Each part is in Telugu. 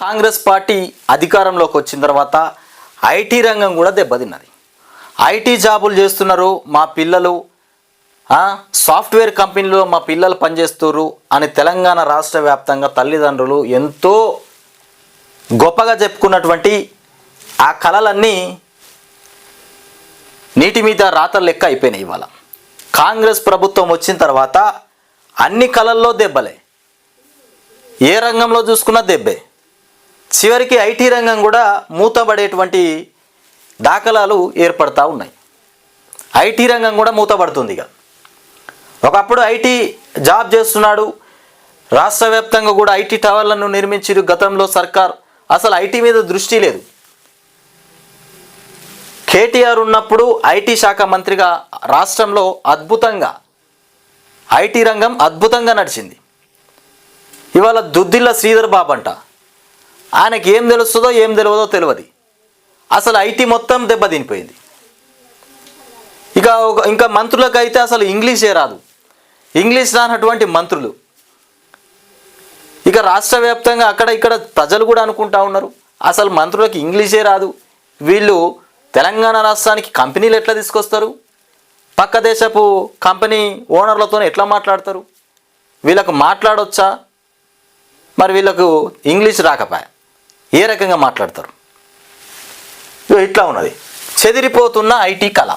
కాంగ్రెస్ పార్టీ అధికారంలోకి వచ్చిన తర్వాత ఐటీ రంగం కూడా దెబ్బతిన్నది. ఐటీ జాబులు చేస్తున్నారు మా పిల్లలు సాఫ్ట్వేర్ కంపెనీలో మా పిల్లలు పనిచేస్తున్నారు అని తెలంగాణ రాష్ట్ర వ్యాప్తంగా తల్లిదండ్రులు ఎంతో గొప్పగా చెప్పుకున్నటువంటి ఆ కళలన్నీ నీటి మీద రాతలు లెక్క అయిపోయినాయి ఇవాళ. కాంగ్రెస్ ప్రభుత్వం వచ్చిన తర్వాత అన్ని కళల్లో దెబ్బలే. ఏ రంగంలో చూసుకున్నా దెబ్బే. చివరికి ఐటీ రంగం కూడా మూతబడేటువంటి దాఖలాలు ఏర్పడతా ఉన్నాయి. ఐటీ రంగం కూడా మూతబడుతుంది ఇక. ఒకప్పుడు ఐటీ జాబ్ చేస్తున్నాడు. రాష్ట్ర వ్యాప్తంగా కూడా ఐటీ టవర్లను నిర్మించారు గతంలో సర్కార్. అసలు ఐటీ మీద దృష్టి లేదు. కేటీఆర్ ఉన్నప్పుడు ఐటీ శాఖ మంత్రిగా రాష్ట్రంలో అద్భుతంగా ఐటీ రంగం అద్భుతంగా నడిచింది. ఇవాళ దుద్దిల్ల శ్రీధర్ బాబు అంట. ఆయనకి ఏం తెలుస్తుందో ఏం తెలియదో తెలియదు. అసలు ఐటీ మొత్తం దెబ్బతినిపోయింది ఇక ఒక ఇంకా మంత్రులకు అయితే అసలు ఇంగ్లీషే రాదు. ఇంగ్లీష్ రానటువంటి మంత్రులు. ఇక రాష్ట్ర వ్యాప్తంగా అక్కడ ఇక్కడ ప్రజలు కూడా అనుకుంటా ఉన్నారు. అసలు మంత్రులకు ఇంగ్లీషే రాదు. వీళ్ళు తెలంగాణ రాష్ట్రానికి కంపెనీలు ఎట్లా తీసుకొస్తారు? పక్క దేశపు కంపెనీ ఓనర్లతో ఎట్లా మాట్లాడతారు? వీళ్ళకు మాట్లాడొచ్చా? మరి వీళ్ళకు ఇంగ్లీష్ రాకపోయా? ఏ రకంగా మాట్లాడతారు? ఇట్లా ఉన్నది. చెదిరిపోతున్న ఐటీ కళ.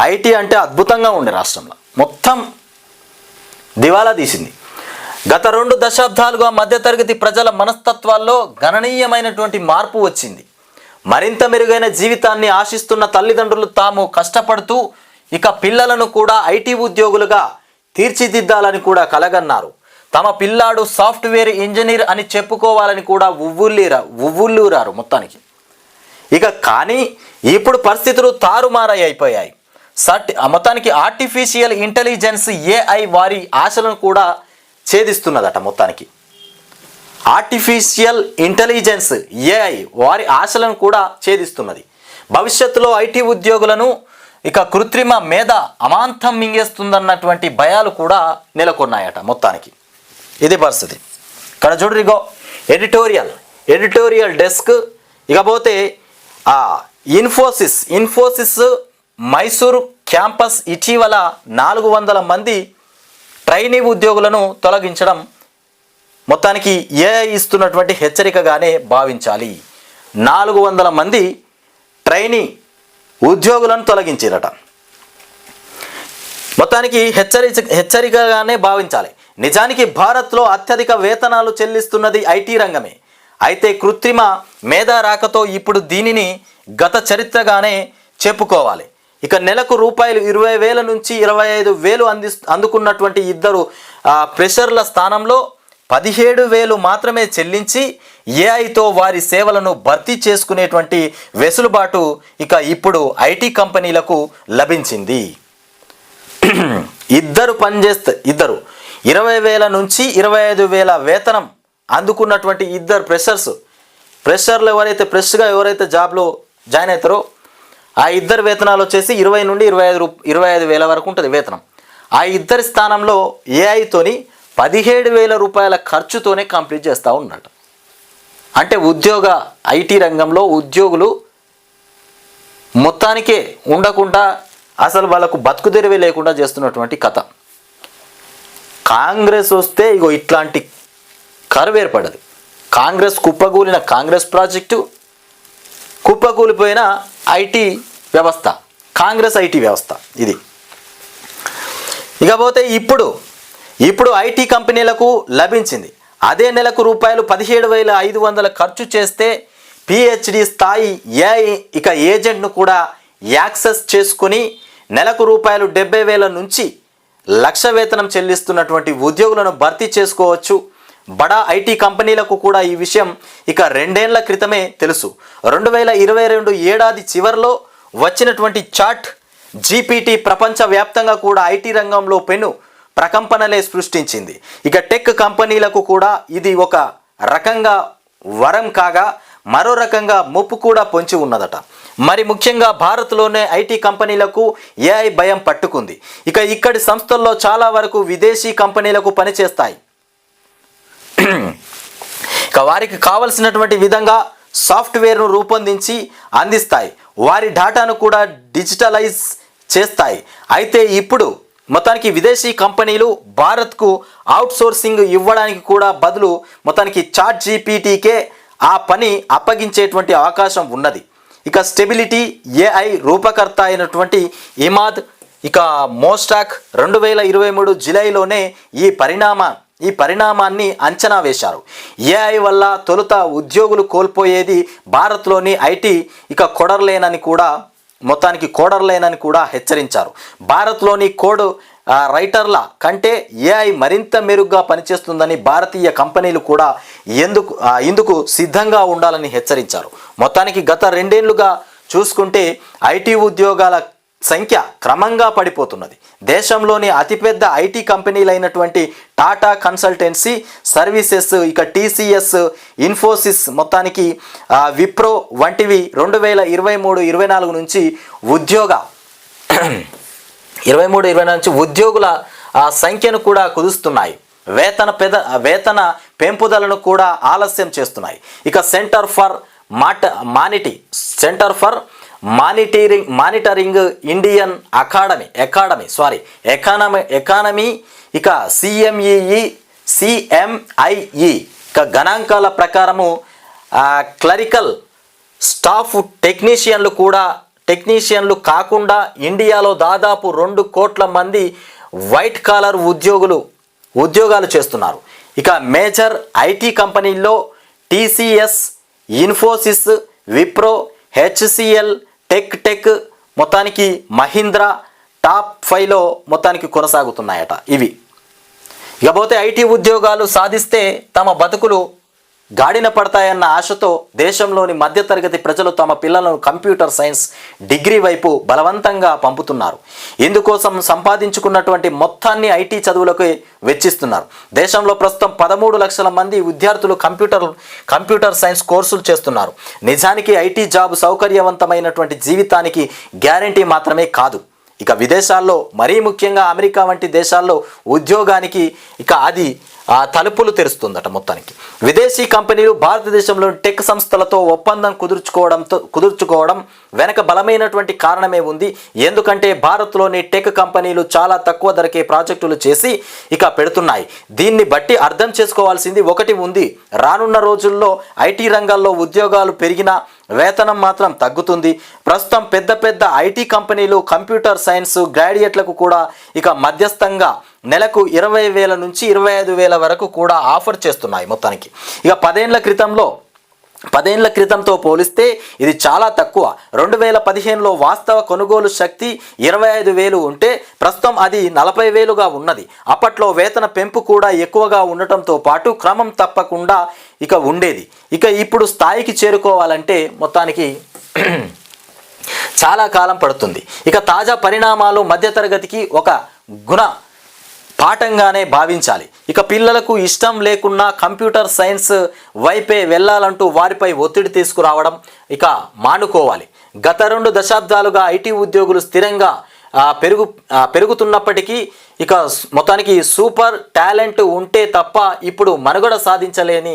ఐటీ అంటే అద్భుతంగా ఉండే రాష్ట్రంలో. మొత్తం దివాలా తీసింది. గత రెండు దశాబ్దాలుగా మధ్యతరగతి ప్రజల మనస్తత్వాల్లో గణనీయమైనటువంటి మార్పు వచ్చింది. మరింత మెరుగైన జీవితాన్ని ఆశిస్తున్న తల్లిదండ్రులు తాము కష్టపడుతూ ఇక పిల్లలను కూడా ఐటీ ఉద్యోగులుగా తీర్చిదిద్దాలని కూడా కలగన్నారు. తమ పిల్లాడు సాఫ్ట్వేర్ ఇంజనీర్ అని చెప్పుకోవాలని కూడా ఉవ్వుల్లీరా ఉవ్వుల్లూరారు మొత్తానికి. ఇక కానీ ఇప్పుడు పరిస్థితులు తారుమారై అయిపోయాయి. సట్ మొత్తానికి ఆర్టిఫిషియల్ ఇంటెలిజెన్స్ ఏఐ వారి ఆశలను కూడా ఛేదిస్తున్నదట మొత్తానికి. ఆర్టిఫిషియల్ ఇంటెలిజెన్స్ ఏఐ వారి ఆశలను కూడా ఛేదిస్తున్నది. భవిష్యత్తులో ఐటీ ఉద్యోగులను ఇక కృత్రిమ మేధ అమాంతం మింగేస్తుందన్నటువంటి భయాలు కూడా నెలకొన్నాయట మొత్తానికి. ఇది పరిస్థితి. ఇక్కడ చూడరిగో ఎడిటోరియల్ ఎడిటోరియల్ డెస్క్ ఇకపోతే ఇన్ఫోసిస్ ఇన్ఫోసిస్ మైసూరు క్యాంపస్ ఇటీవల నాలుగు వందల మంది ట్రైనీ ఉద్యోగులను తొలగించడం మొత్తానికి ఏఐ ఇస్తున్నటువంటి హెచ్చరికగానే భావించాలి. నాలుగు వందల మంది ట్రైనీ ఉద్యోగులను తొలగించారట. మొత్తానికి హెచ్చరిక హెచ్చరికగానే భావించాలి. నిజానికి భారత్లో అత్యధిక వేతనాలు చెల్లిస్తున్నది ఐటీ రంగమే. అయితే కృత్రిమ మేధా రాకతో ఇప్పుడు దీనిని గత చరిత్రగానే చెప్పుకోవాలి. ఇక నెలకు రూపాయలు ఇరవై వేల నుంచి ఇరవై ఐదు వేలు అంది అందుకున్నటువంటి ఇద్దరు ఆ, ప్రెషర్ల స్థానంలో పదిహేడు వేలు మాత్రమే చెల్లించి ఏఐతో వారి సేవలను భర్తీ చేసుకునేటువంటి వెసులుబాటు ఇక ఇప్పుడు ఐటీ కంపెనీలకు లభించింది. ఇద్దరు పనిచేస్తే ఇద్దరు ఇరవై వేల నుంచి ఇరవై ఐదు వేల వేతనం అందుకున్నటువంటి ఇద్దరు ప్రెషర్స్ ప్రెషర్లు ఎవరైతే ఫ్రెష్గా ఎవరైతే జాబ్లో జాయిన్ అవుతారో ఆ ఇద్దరు వేతనాలు వచ్చేసి ఇరవై నుండి ఇరవై ఐదు రూ ఇరవై ఐదు వేల వరకు ఉంటుంది వేతనం. ఆ ఇద్దరి స్థానంలో ఏఐతోని పదిహేడు వేల రూపాయల ఖర్చుతోనే కంప్లీట్ చేస్తూ ఉన్నాడు. అంటే ఉద్యోగ ఐటీ రంగంలో ఉద్యోగులు మొత్తానికే ఉండకుండా అసలు వాళ్ళకు బతుకు తెరివే లేకుండా చేస్తున్నటువంటి కథ. కాంగ్రెస్ వస్తే ఇగో ఇట్లాంటి కరువు ఏర్పడదు. కాంగ్రెస్ కుప్పగూలిన కాంగ్రెస్ ప్రాజెక్టు కుప్పకూలిపోయిన ఐటీ వ్యవస్థ కాంగ్రెస్ ఐటీ వ్యవస్థ ఇది. ఇకపోతే ఇప్పుడు ఇప్పుడు ఐటీ కంపెనీలకు లభించింది. అదే నెలకు రూపాయలు పదిహేడు వేల ఐదు వందల ఖర్చు చేస్తే పిహెచ్డి స్థాయి ఏఐ ఇక ఏజెంట్ను కూడా యాక్సెస్ చేసుకుని నెలకు రూపాయలు డెబ్బై వేల నుంచి లక్ష వేతనం చెల్లిస్తున్నటువంటి ఉద్యోగులను భర్తీ చేసుకోవచ్చు. బడా ఐటీ కంపెనీలకు కూడా ఈ విషయం ఇక రెండేళ్ళ క్రితమే తెలుసు. రెండు వేల ఇరవై రెండు ఏడాది చివరిలో వచ్చినటువంటి చాట్ జీపీటీ ప్రపంచవ్యాప్తంగా కూడా ఐటీ రంగంలో పెను ప్రకంపనలే సృష్టించింది. ఇక టెక్ కంపెనీలకు కూడా ఇది ఒక రకంగా వరం కాగా మరో రకంగా ముప్పు కూడా పొంచి ఉన్నదట. మరి ముఖ్యంగా భారత్లోనే ఐటీ కంపెనీలకు ఏఐ భయం పట్టుకుంది. ఇక ఇక్కడి సంస్థల్లో చాలా వరకు విదేశీ కంపెనీలకు పనిచేస్తాయి. ఇక వారికి కావలసినటువంటి విధంగా సాఫ్ట్వేర్ను రూపొందించి అందిస్తాయి. వారి డేటాను కూడా డిజిటలైజ్ చేస్తాయి. అయితే ఇప్పుడు మొత్తానికి విదేశీ కంపెనీలు భారత్కు అవుట్సోర్సింగ్ ఇవ్వడానికి కూడా బదులు మొత్తానికి చాట్ జీపీటీకే ఆ పని అప్పగించేటువంటి అవకాశం ఉన్నది. ఇక స్టెబిలిటీ ఏఐ రూపకర్త అయినటువంటి ఇమాద్ ఇక మోస్టాక్ రెండు వేల ఇరవై మూడు జులైలోనే ఈ పరిణామ ఈ పరిణామాన్ని అంచనా వేశారు. ఏఐ వల్ల తొలుత ఉద్యోగులు కోల్పోయేది భారత్లోని ఐటీ ఇక కొడర్లేనని కూడా మొత్తానికి కోడర్లేనని కూడా హెచ్చరించారు. భారత్లోని కోడ్ రైటర్ల కంటే ఏఐ మరింత మెరుగ్గా పనిచేస్తుందని భారతీయ కంపెనీలు కూడా ఎందుకు ఇందుకు సిద్ధంగా ఉండాలని హెచ్చరించారు. మొత్తానికి గత రెండేళ్ళుగా చూసుకుంటే ఐటీ ఉద్యోగాల సంఖ్య క్రమంగా పడిపోతున్నది. దేశంలోని అతిపెద్ద ఐటీ కంపెనీలైనటువంటి టాటా కన్సల్టెన్సీ సర్వీసెస్ ఇక టీసీఎస్ ఇన్ఫోసిస్ మొత్తానికి విప్రో వంటివి రెండు వేల ఇరవై మూడు ఇరవై నాలుగు నుంచి ఉద్యోగ ఇరవై మూడు ఇరవై నుంచి ఉద్యోగుల ఆ, సంఖ్యను కూడా కుదుస్తున్నాయి. వేతన పెద వేతన పెంపుదలను కూడా ఆలస్యం చేస్తున్నాయి. ఇక సెంటర్ ఫర్ మాట మానిటీ centre for monitoring monitoring Indian academy academy sorry economy economy ఇక సిఎంఈఈ సిఎంఐఈ ఇక గణాంకాల ప్రకారము క్లరికల్ స్టాఫ్ టెక్నీషియన్లు కూడా టెక్నీషియన్లు కాకుండా ఇండియాలో దాదాపు రెండు కోట్ల మంది వైట్ కాలర్ ఉద్యోగులు ఉద్యోగాలు చేస్తున్నారు. ఇక మేజర్ ఐటీ కంపెనీల్లో TCS Infosys Wipro HCL tech tech మొత్తానికి మహీంద్రా టాప్ ఫైవ్లో మొత్తానికి కొనసాగుతున్నాయట ఇవి. ఇకపోతే ఐటీ ఉద్యోగాలు సాధిస్తే తమ బతుకులు గాడిన పడతాయన్న ఆశతో దేశంలోని మధ్యతరగతి ప్రజలు తమ పిల్లలను కంప్యూటర్ సైన్స్ డిగ్రీ వైపు బలవంతంగా పంపుతున్నారు. ఇందుకోసం సంపాదించుకున్నటువంటి మొత్తాన్ని ఐటీ చదువులకు వెచ్చిస్తున్నారు. దేశంలో ప్రస్తుతం పదమూడు లక్షల మంది విద్యార్థులు కంప్యూటర్ కంప్యూటర్ సైన్స్ కోర్సులు చేస్తున్నారు. నిజానికి ఐటీ జాబ్ సౌకర్యవంతమైనటువంటి జీవితానికి గ్యారంటీ మాత్రమే కాదు. ఇక విదేశాల్లో మరీ ముఖ్యంగా అమెరికా వంటి దేశాల్లో ఉద్యోగానికి ఇక అది ఆ తలుపులు తెరుస్తుందట మొత్తానికి. విదేశీ కంపెనీలు భారతదేశంలో టెక్ సంస్థలతో ఒప్పందం కుదుర్చుకోవడంతో కుదుర్చుకోవడం వెనక బలమైనటువంటి కారణమే ఉంది. ఎందుకంటే భారత్లోని టెక్ కంపెనీలు చాలా తక్కువ ధరకే ప్రాజెక్టులు చేసి ఇక పెడుతున్నాయి. దీన్ని బట్టి అర్థం చేసుకోవాల్సింది ఒకటి ఉంది. రానున్న రోజుల్లో ఐటీ రంగాల్లో ఉద్యోగాలు పెరిగినా వేతనం మాత్రం తగ్గుతుంది. ప్రస్తుతం పెద్ద పెద్ద ఐటీ కంపెనీలు కంప్యూటర్ సైన్స్ గ్రాడ్యుయేట్లకు కూడా ఇక మధ్యస్థంగా నెలకు ఇరవై వేల నుంచి ఇరవై ఐదు వేల వరకు కూడా ఆఫర్ చేస్తున్నాయి మొత్తానికి. ఇక పదేళ్ళ క్రితంలో పదేళ్ళ క్రితంతో పోలిస్తే ఇది చాలా తక్కువ. రెండు వేల పదిహేనులో వాస్తవ కొనుగోలు శక్తి ఇరవై ఐదు వేలు ఉంటే ప్రస్తుతం అది నలభై వేలుగా ఉన్నది. అప్పట్లో వేతన పెంపు కూడా ఎక్కువగా ఉండటంతో పాటు క్రమం తప్పకుండా ఇక ఉండేది. ఇక ఇప్పుడు స్థాయికి చేరుకోవాలంటే మొత్తానికి చాలా కాలం పడుతుంది. ఇక తాజా పరిణామాలు మధ్యతరగతికి ఒక గుణ పాఠంగానే భావించాలి. ఇక పిల్లలకు ఇష్టం లేకున్నా కంప్యూటర్ సైన్స్ వైపే వెళ్ళాలంటూ వారిపై ఒత్తిడి తీసుకురావడం ఇక మానుకోవాలి. గత రెండు దశాబ్దాలుగా ఐటీ ఉద్యోగులు స్థిరంగా పెరుగు పెరుగుతున్నప్పటికీ ఇక మొత్తానికి సూపర్ టాలెంట్ ఉంటే తప్ప ఇప్పుడు మనుగడ సాధించలేని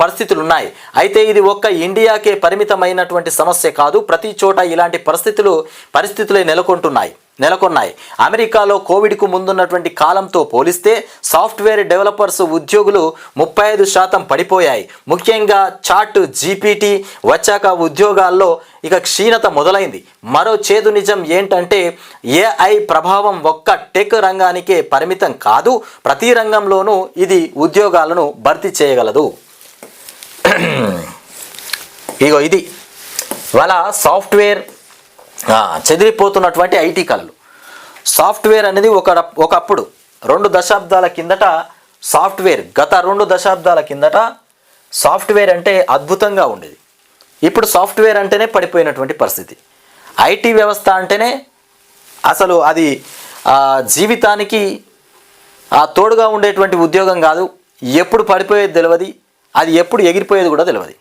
పరిస్థితులు ఉన్నాయి అయితే ఇది ఒక్క ఇండియాకే పరిమితమైనటువంటి సమస్య కాదు. ప్రతి చోట ఇలాంటి పరిస్థితులు పరిస్థితులే నెలకొంటున్నాయి. నెలకొన్నాయి. అమెరికాలో కోవిడ్కు ముందున్నటువంటి కాలంతో పోలిస్తే సాఫ్ట్వేర్ డెవలపర్స్ ఉద్యోగులు ముప్పై ఐదు శాతం పడిపోయాయి. ముఖ్యంగా చాట్ జీపీటీ వచ్చాక ఉద్యోగాల్లో ఇక క్షీణత మొదలైంది. మరో చేదు నిజం ఏంటంటే ఏఐ ప్రభావం ఒక్క టెక్ రంగానికే పరిమితం కాదు ప్రతి రంగంలోనూ ఇది ఉద్యోగాలను భర్తీ చేయగలదు. ఇగో ఇది. వాళ్ళ సాఫ్ట్వేర్ చెదిరిపోతున్నటువంటి ఐటీ కళలు. సాఫ్ట్వేర్ అనేది ఒక ఒకప్పుడు రెండు దశాబ్దాల కిందట సాఫ్ట్వేర్ గత రెండు దశాబ్దాల కిందట సాఫ్ట్వేర్ అంటే అద్భుతంగా ఉండేది. ఇప్పుడు సాఫ్ట్వేర్ అంటేనే పడిపోయినటువంటి పరిస్థితి. ఐటీ వ్యవస్థ అంటేనే అసలు అది జీవితానికి ఆ తోడుగా ఉండేటువంటి ఉద్యోగం కాదు. ఎప్పుడు పడిపోయేది తెలియదు అది ఎప్పుడు ఎగిరిపోయేది కూడా తెలియదు